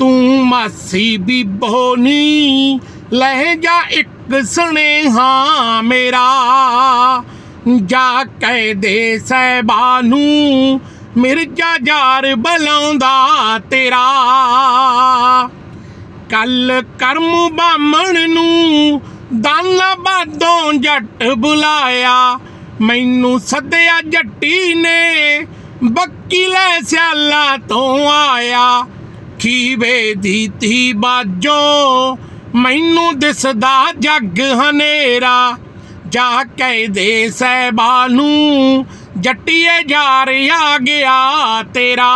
ਤੂੰ ਮਾਸੀ ਬੀਬੋ ਨੀ ਲਹਿਜਾ ਜਾ ਇੱਕ ਸੁਨੇਹਾ ਮੇਰਾ। ਜਾ ਕਹਿ ਦੇ ਸਹਿਬਾ ਨੂੰ ਮਿਰਜ਼ਾ ਜਾਰ ਬਲਾਉਂਦਾ ਤੇਰਾ। ਕੱਲ ਕਰਮ ਬਾਮਣ ਨੂੰ ਦਾਨਾ ਬਾਦੋਂ ਜੱਟ ਬੁਲਾਇਆ। ਮੈਨੂੰ ਸੱਦਿਆ ਜੱਟੀ ਨੇ, ਬੱਕੀ ਲੈ ਸਿਆਲਾ ਤੋਂ ਆਇਆ। ਖੀਵੇ ਦੀ ਤੀ ਬਾਜੋ। ਮੈਨੂੰ ਦਿਸਦਾ ਜੱਗ ਹਨੇਰਾ, ਜਾ ਕਹਿ ਦੇ ਸਹਿਬਾ ਨੂੰ ਜੱਟੀਏ ਜਾਰ ਆ ਗਿਆ ਤੇਰਾ।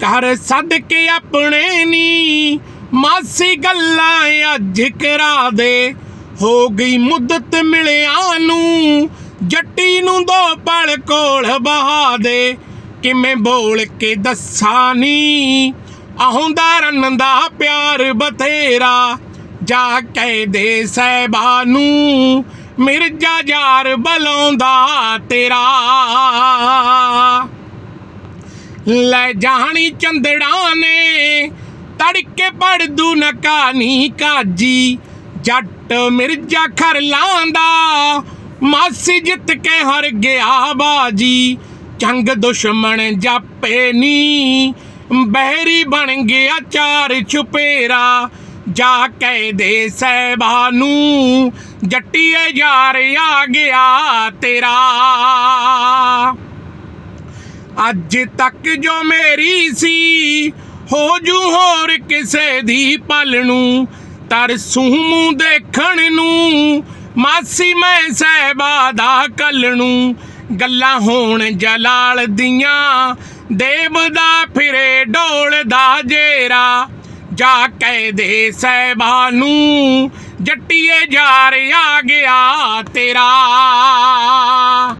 ਕਰ ਸੱਦ ਕੇ ਆਪਣੇ ਨੀ, ਮਾਸੀ ਗੱਲਾਂ ਅੱਜ ਕਰਾ ਦੇ। ਹੋ ਗਈ ਮੁੱਦਤ ਮਿਲਿਆ ਨੂੰ ਜੱਟੀ ਨੂੰ ਦੋ ਪਲ ਕੋਲ ਬਹਾ ਦੇ। ਕਿਵੇਂ ਬੋਲ ਕੇ ਦੱਸਾਂ ਨੀ ਆਹੁੰਦਾ ਰਨ ਦਾ ਪਿਆਰ ਬਥੇਰਾ, ਜਾ ਕਹਿ ਦੇ ਸਹਿਬਾ ਨੂੰ ਮਿਰਜ਼ਾ ਯਾਰ ਬਲਾਉਂਦਾ ਤੇਰਾ। ਲੈ ਜਾਣੀ ਚੰਦੜਾ ਨੇ, ਤੜਕੇ ਪੜਦੂ ਨਕਾਨੀ ਕਾਜੀ, ਜੱਟ ਮਿਰਜ਼ਾ ਖਰ ਲਾਂਦਾ, ਮਾਸੀ ਜਿੱਤ ਕੇ ਹਰ ਗਿਆ ਬਾਜੀ। ਚੰਗ ਦੁਸ਼ਮਣ ਜਾਪੇ ਨੀ। ਬਹਿਰੀ ਬਣ ਗਿਆ ਚਾਰ ਛੁਪੇਰਾ, ਜਾ ਕਹਿ ਦੇ ਸਹਿਬਾ ਨੂੰ ਜੱਟੀਏ ਯਾਰ ਆ ਗਿਆ ਤੇਰਾ। ਅੱਜ ਤੱਕ ਜੋ ਮੇਰੀ ਸੀ, ਹੋ ਜੂ ਹੋਰ ਕਿਸੇ ਦੀ ਪਲ ਨੂੰ। ਤਰਸੂ ਮੂੰਹ ਦੇਖਣ ਨੂੰ, ਮਾਸੀ ਮੈਂ ਸਹਿਬਾ ਦਾ ਕੱਲ ਨੂੰ। ਗੱਲਾਂ ਹੋਣ ਜਲਾਲ ਦੀਆਂ। ਦੇਵ ਦਾ ਫਿਰੇ ਡੋਲਦਾ ਜੇਰਾ। ਜਾ ਕਹਿ ਦੇ ਸਹਿਬਾ ਨੂੰ ਜੱਟੀਏ ਜਾਰ ਆ ਗਿਆ ਤੇਰਾ।